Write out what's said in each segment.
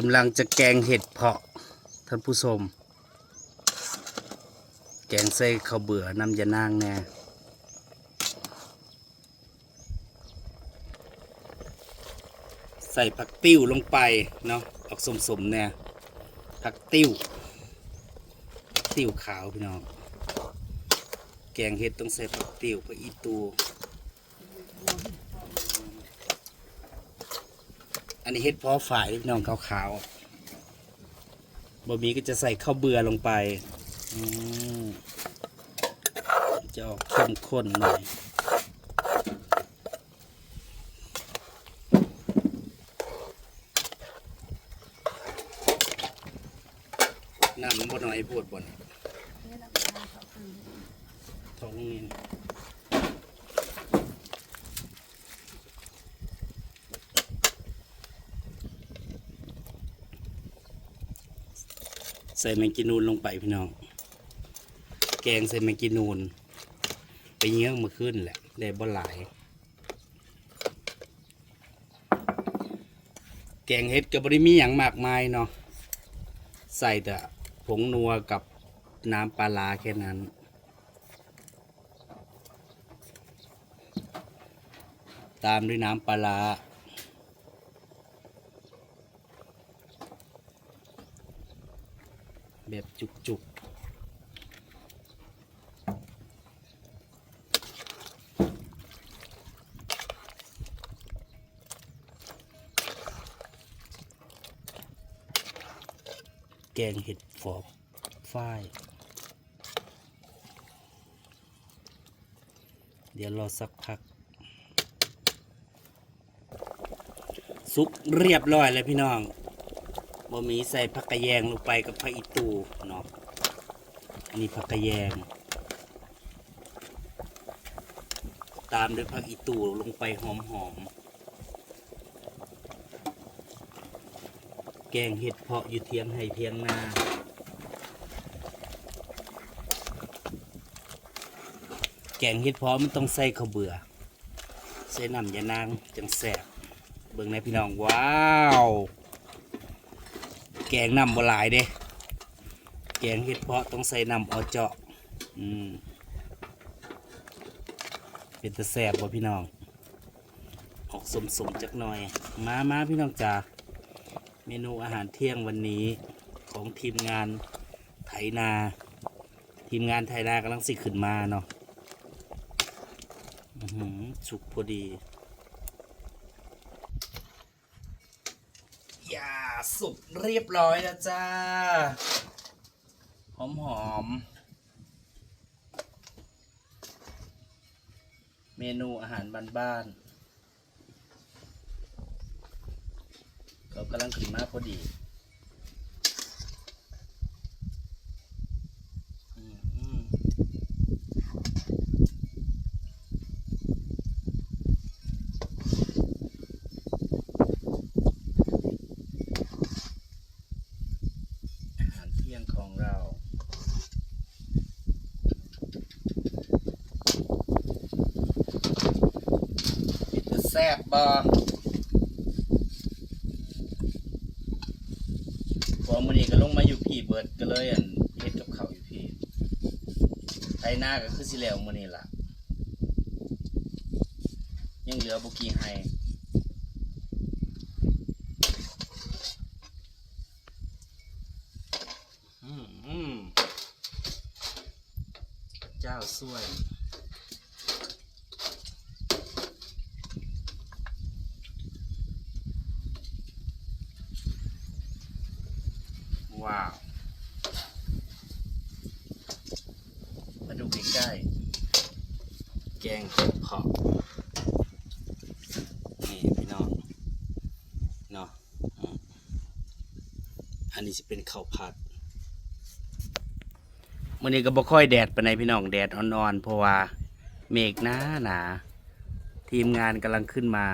กำลังจะแกงเห็ดเพาะท่านผู้ชม แกงใส่ข้าวเบื่อน้ำยานางแน่ใส่ผักติ้วลงไปเนาะออกสมๆแน่ผักติ้ว ติ้วขาวพี่น้อง แกงเห็ดต้องใส่ผักติ้วผักอีตู อันนี้เห็ดเพอฝ่ายพี่น้องขาวๆบะหมี่ก็จะใส่ข้าวเบื่อลงไปจะออกเข้มข้นหน่อยน้ำมันบ่น้อยปวดบ่นท้องนี่ ใส่แมงกินูนลงไปพี่น้อง แกงใส่แมงกินูน ไปเงี้ยงมาขึ้นแหละได้บ่หลาย แกงเห็ดกับบริมีอย่างมากมายเนาะใส่แต่ผงนัวกับน้ำปลาร้าแค่นั้นตามด้วยน้ำปลา ร้าแบบจุกแกงเห็ดฟอบฝ้าย เดี๋ยวรอสักพักซุปเรียบร้อยเลยพี่น้อง บะหมี่ใส่ผักกระแยงลงไปกับผักอีตูเนาะอันนี้ผักกระแยง ตามด้วยผักอีตูลงไปหอมๆแกงเห็ดเพาะอยู่เทียงให้เทียงนาแกงเห็ดเพาะมันต้องใส่ข้าวเบื่อใส่น้ำยานางจังแสบเบิ่งในพี่น้องว้าว แกงน้ำบ่หลายเด้ แกงเห็ดเพาะต้องใส่น้ำเอาเจาะ อืม เป็นตะแสบบ่พี่น้อง ออกสมสมจักหน่อย มามาพี่น้องจ๋า เมนูอาหารเที่ยงวันนี้ของทีมงานไถนา ทีมงานไถนากำลังสิขึ้นมาเนาะอื้อหือสุกพอดี อย่า สุกเรียบร้อยแล้วจ้า หอมหอมๆเมนูอาหารบ้านๆเขากำลังขึ้นมาพอดีอืมอืมอาหารเที่ยงของเรา ปิดจะแซ บบอพอมันนี้ก็ลงมาอยู่พี่เบิดก็เลยอันเฮ็ดกับเขาวอยู่พี่ไทยหน้าก็คือสิแล้วมื้อนี้ล่ะ ยังเหลือบุกี้ให้อืมอืมเจ้าสวย ว้าว มาดูใกล้แกงเห็ดเพาะนี่พี่น้องเนาะอืมอันนี้จะเป็นข้าวผัดมื่อนี้ก็บ่ค่อยแดดไปไหนพี่น้องแดดอ่อนๆเพราะว่าเมฆหนาหนาทีมงานกำลังขึ้นมา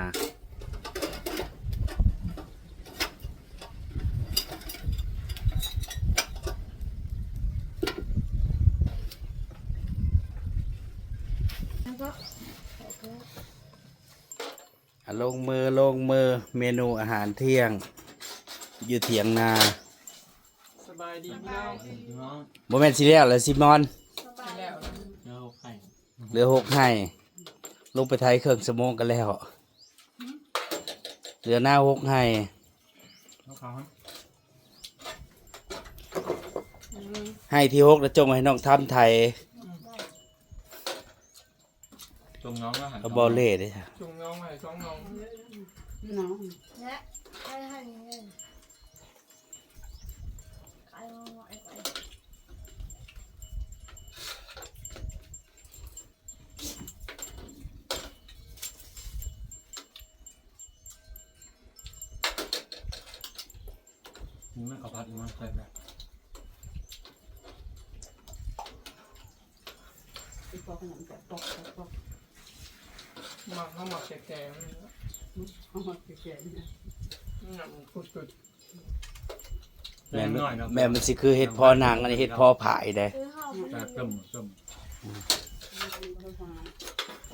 ก็อะลงมือลงมือเมนูอาหารเที่ยง อยู่เถียงนาสบายดีพี่น้องน้องบ่แม่นสิแล้วเลยซิมอนแล้วนะเนื้อไข่เหลือหกให้ลงไปไทยเครื่องสมองกันแล้วเหลือหน้าหกให้น้องเขาฮะให้ที่หกแล้วจงให้น้องทำไทย ตรงน้องก็หันก็บอเล่เด้จ้ะจุงน้องใหม่ช่องน้องน้องและให้ให้เงินขายมาหน่อยไปนี่มันข้าวผัดมันเคยแบบอีปอกขนมแต่ปอกปอก หมักข้าวหมักแก่ๆมันเอามาเฉยๆนะหนักมันกุดแม่นหน่อยเนาะแม่มันสิคือเห็ดพอนางอันนี้เห็ดพอผายได้ซื้อข้าวไปแต่ต้มต้ม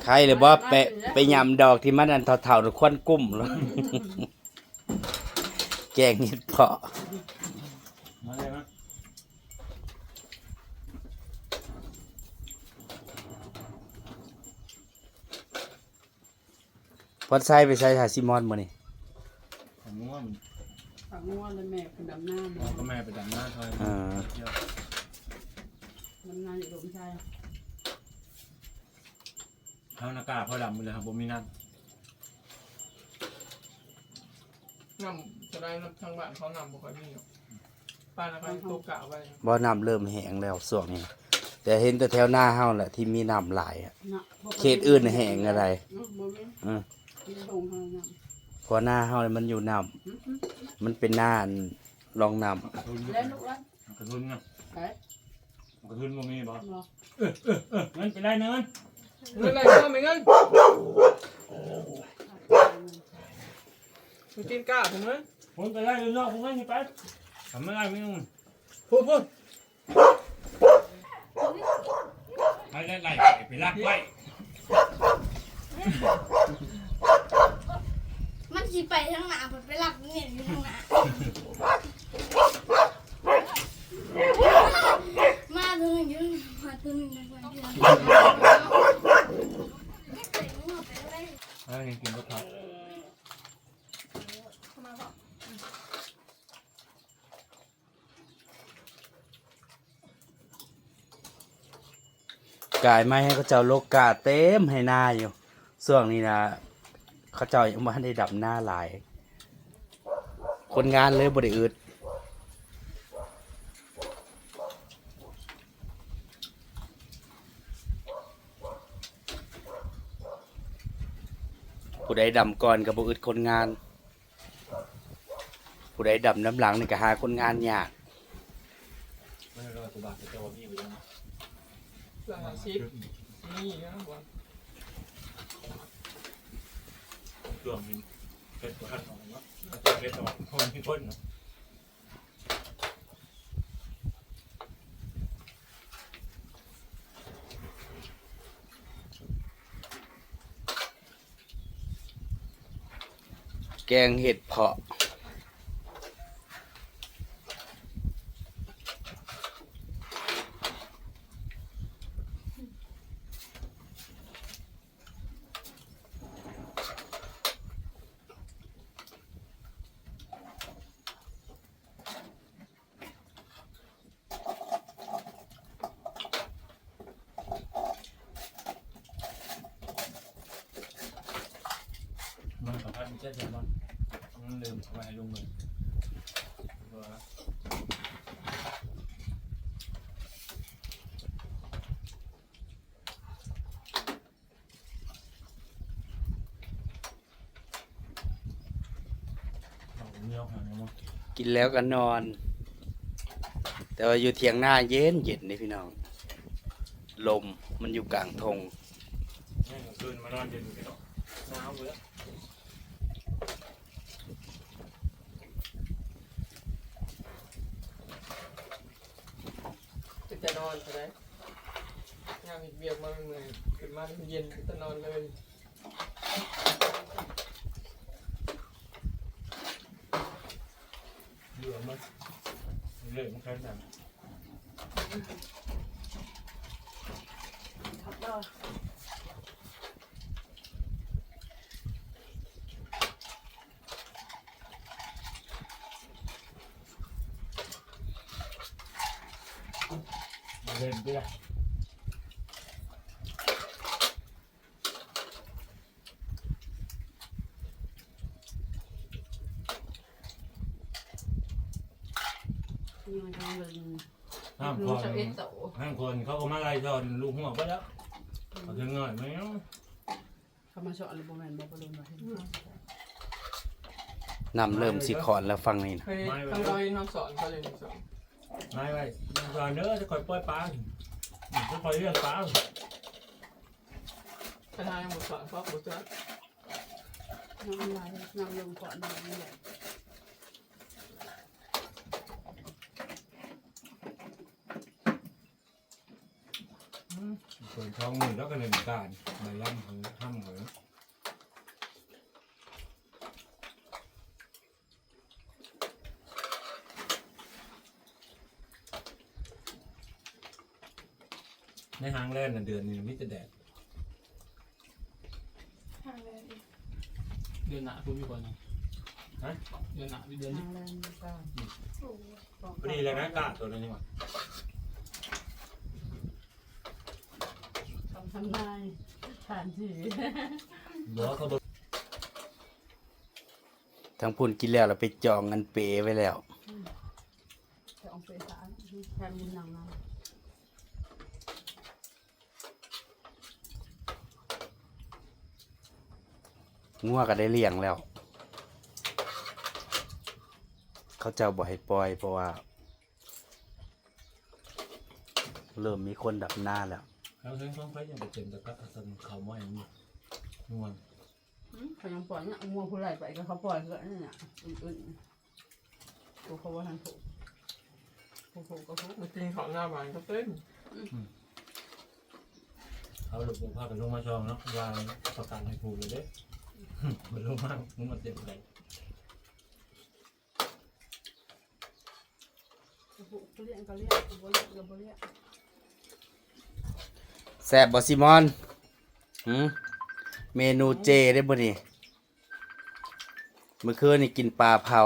ใครเลยบ่ไปไปยำดอกที่มันอันเท่าๆควันกุ้มแล้ว แกงเห็ดเพาะ มาเลยมั้ย พอดใส่ไปใส่หาซิมอนมื้อนี้ผมง่วงปากง้อเลยแม่คือดำหน้าพ่อก็แม่ไปดังหน้าคอยอ่าดำหน้าอยู่ลมชายเท้าหน้ากาพ่อดำไปเลยครับผมมีนั่นๆน้ำจะได้น้ำทางบ้านเขานำบอกว่านี่เนาะป้านะครับตัวกะไว้บ่น้ำเริ่มแห้งแล้วช่วงนี้แต่เห็นแต่แถวหน้าเฮาแหละที่มีน้ำหลายอะนะเขตอื่นน่ะแห้งอะไรบ่มีอือมี ตรงเฮานะเพราะหน้าเฮานี่มันอยู่น้ำมันเป็นหน้าอันรองน้ำกระทุนแล้วลูกละกระทุนเนาะไปกระทุนบ่มีบ่รอเออเงินไปได้เงินเงินอะไรก็ไม่เงินมึงกินกะผมเลยผมไปได้เลยเนาะผมไม่มีไปทำไม่ได้ไม่ต้องพูดพูดไม่ได้ไล่ไปลักไว้ มันสิไปทางหน้าผมไปหลักเนี่ยอยู่ทางหน้ามาตัวหนึ่งอยู่มาตัวหนึ่งนะคนเดียวเฮ้ยกินก็ทับกายไม้ให้เขาเจ้าโลกาเต็มให้หน้าอยู่ช่วงนี้นะ เขาเจ้ายังบ่ทันได้ดับหน้าหลาย คนงานเลยบ่ได้อึดผู้ใดดำก่อนก็บ่อึดคนงาน ผู้ใดดำน้ำหลังนี่ก็หาคนงานยากไม่ได้รอตัวบาทจะว่ามีอยู่ยังเรื่องอาชีพนี่นะ บอลรวมเป็นเป็นพันของเนาะเป็นสองคนที่คนเนาะแกงเห็ดเพาะ เจ็ดเจ็ดมันมันลืมเอาไว้ให้ลุงเลยเอาเงี้ยวหางมั้งกินแล้วก็นอน แต่ว่าอยู่เทียงหน้าเย็นเย็นนี่พี่น้อง ลมมันอยู่กลางทงนี่กลางคืนมานอนเย็นกันเนาะหนาวเลย จะจะ นอนจะได้งานเบียกมาเหนื่อยขึ้นมาเย็นจะนอนเลยเลยมันแค่นั้นครับเด้อ เล่นไปละ นี่มันกำลังเดินห้ามครู้นจะเอ็ดโตห้ามคนเขาก็มาไล่ชอนลูกหัวก็แล้วเอาถึงหน่อยไหมเนาะเขามาสอนหรือบ่แม่นบ่บ่รู้ว่าเห็นน้ำเริ่มสิขอนแล้วฟังนี่นะเคยทำเราเองน้องสอนเขาเลยสอนไม่ไว้ชอนเด้อจะคอยปล่อยปลาจะคอยเลี้ยงปลาคณะยังหมดสอนเพราะหมดสอนน้ำลายน้ำลงก่อนน้ำนี่แหละ คนท้องมือแล้วก็หนึ่งการใบย่ำของห้ามของในห้างแรกน่ะเดือนนี้มิจะแดดทางเลยดิเดือนหน้าคุณมีคนเดือนหน้าเดือนนี้น้ำแรงก็โอ้ย พอดีเลยนะกาตัวนี้ว่ะต้อง ทำนายฐานที่เดี๋ยวเขาบอทั้งพุ่นกินแล้วเราไปจองเงินเปไว้แล้วจะเอาไปสารแทนมินหนังนะงัวก็ได้เลี้ยงแล้ว เขาเจ้าบอกให้ปล่อยเพราะว่า เริ่มมีคนดับหน้าแล้ว เขาเห็นเขาไปยังไปเต็มแต่ก็สันเขาไม่นี่นวลเขายังปล่อยเนี่ยงัวผู้ใหญ่ไปก็เขาปล่อยก็นี่น่ะอื่นๆตัวเขาว่าทันถูกผู้ผูกก็ผูกเมื่อกี้เขาหน้าบ้านเขาเต้นเขาหลุดบุพากันลงมาชองเนาะวางประกันให้ผูกเลยเด้ มันลงมากมันมาเต็มเลยก็ผูกก็เรียกก็เรียกก็บ่เรียกก็บ่เรียก แซบบอซิมอนหืมเมนูเจได้บ่นี่เมื่อคืนนี่กินปลาเผา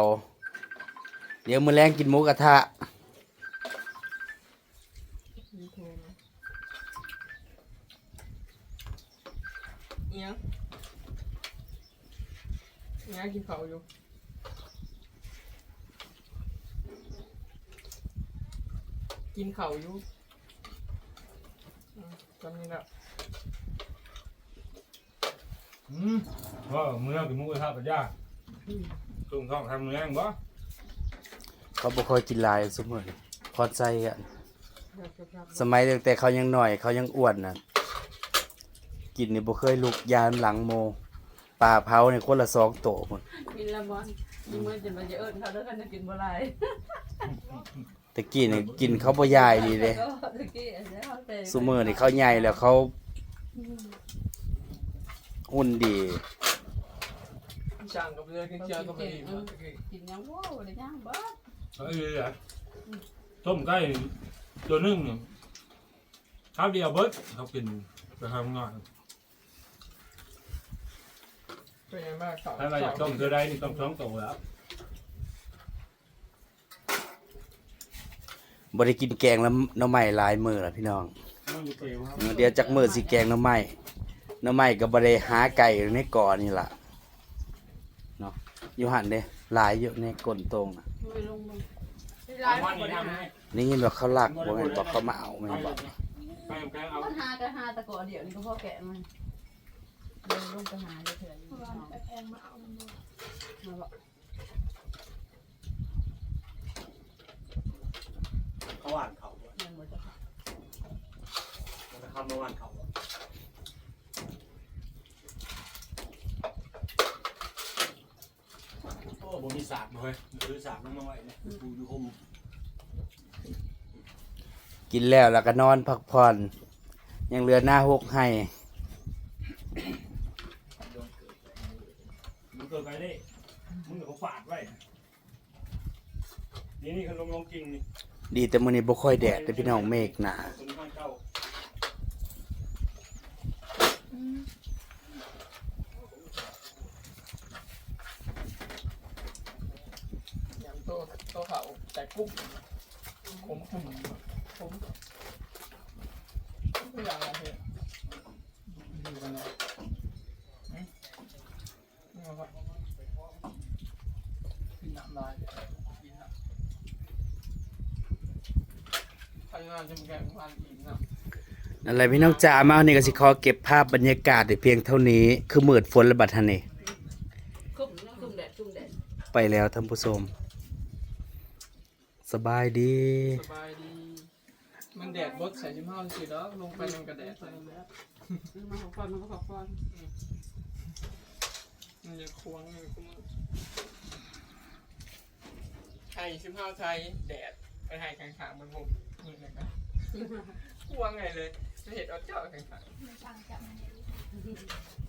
เดี๋ยวมื้อแรงกินหมูกระทะ เนี้ยเนี้ยกินเขาอยู่กินเขาอยู่ อืมตอนนี้แหละอืมว่าเมื่อกินมุกกระทะปัญญาตุ้งท้องทำเนื้อยังบ่เขาบ่ค่อยกินหลายสมมุติพอใจกันเรียกก็ครับสมัยตั้งแต่เขายังหน่อย เขายังอ้วนน่ะ กินนี่บ่เคยลุกยานหลังโมปลาเผานี่คนละสองโตพุ่นกินละมอนมีมือจนมันจะเอิ้นเขาเด้อกันจะกินบ่หลาย ตะกี้นี่กินเขาบ่ยายดีเด้ก็ตะกี้อันนี้เขาแต่ซุมื้อนี่เขาใหญ่แล้วเขาหุ่นดีช่างกับเรือกินเชียวกับดีมาตะกี้กินยังว้าวเลยยังบ้าเอ้ยอะต้มไก่ตัวนึงเนี่ยข้าวเดียวเบิดเขากินไปทำงานเป็นยังไงบ้างเขาถ้าเราอยากต้มเท่าใดนี่ต้องท้องโตแล้ว บ่ได้กินแกงแล้วหน้ำใหม่หลายมื้อล่ะพี่น้อง เดี๋ยวจักมื้อสิแกงหน้ำใหม่หน้ำใหม่ก็บ่ได้หาไก่อยู่ในก่อนี่ล่ะเนาะอยู่หั่นเด้หลายอยู่ในก้นตรงน่ะไม่ลงมึงร้ายมันทำให้นี่ยินว่าเขาลักบ่แม่นว่าเขามาเอาแม่นบ่แป้งแป้งเอาก็หาก็หาตะกอเดี๋ยวนี้ก็พ่อแกะมันเดินลงไปหาเดี๋ยวเถื่อนเพราะว่าไปแพงมาเอามันดูมาบอก เขาหวานเขามันบ่จะจะทำมาหวานเขาโอ้บ่มีสากมาเว้ยคือสากนั่นมาไว้เนี่ยดูอยู่คมกินแล้วแล้วก็นอนพักผ่อน ยังเหลือหน้าหกให้มึงเกิดไปดิมึงเดี๋ยวเขาฝาดไว้นี่นี่ขนมลงจริงนี่ ดีแต่มื้อนี้บ่ค่อยแดดแต่พี่น้องเมฆหนาตัวตัวเขาแต่กุ้งผมขุ่นขมไม่อยากอะไรเลยอยู่กันเลยอืมนี่มาก่อนกินน้ำลายกินน้ำใครงานจะมาแข่งวัน อีกนะนั่นแหละพี่น้องจ๋ามาวันนี้ก็สิขอเก็บภาพบรรยากาศได้เพียงเท่านี้ คือมืดฝนและบัดทันนี่คุ้มคุ้มแดดคุ้มแดดไปแล้วท่านผู้ชมสบายดี สบายดี มันแดดบดใส่ชิมห้าสิแล้วลงไปมันกระแดดใส่แล้วมันขอฟอนมันก็ขอฟอนมันจะควงเลยกูมึงไห้ชิมห้าไทยแดดไปไห้ข้างๆมันผมมือหนึ่งนะ ควไงเลยเห็นเอาเจาะข้างๆไม่ต่างจากมันเลย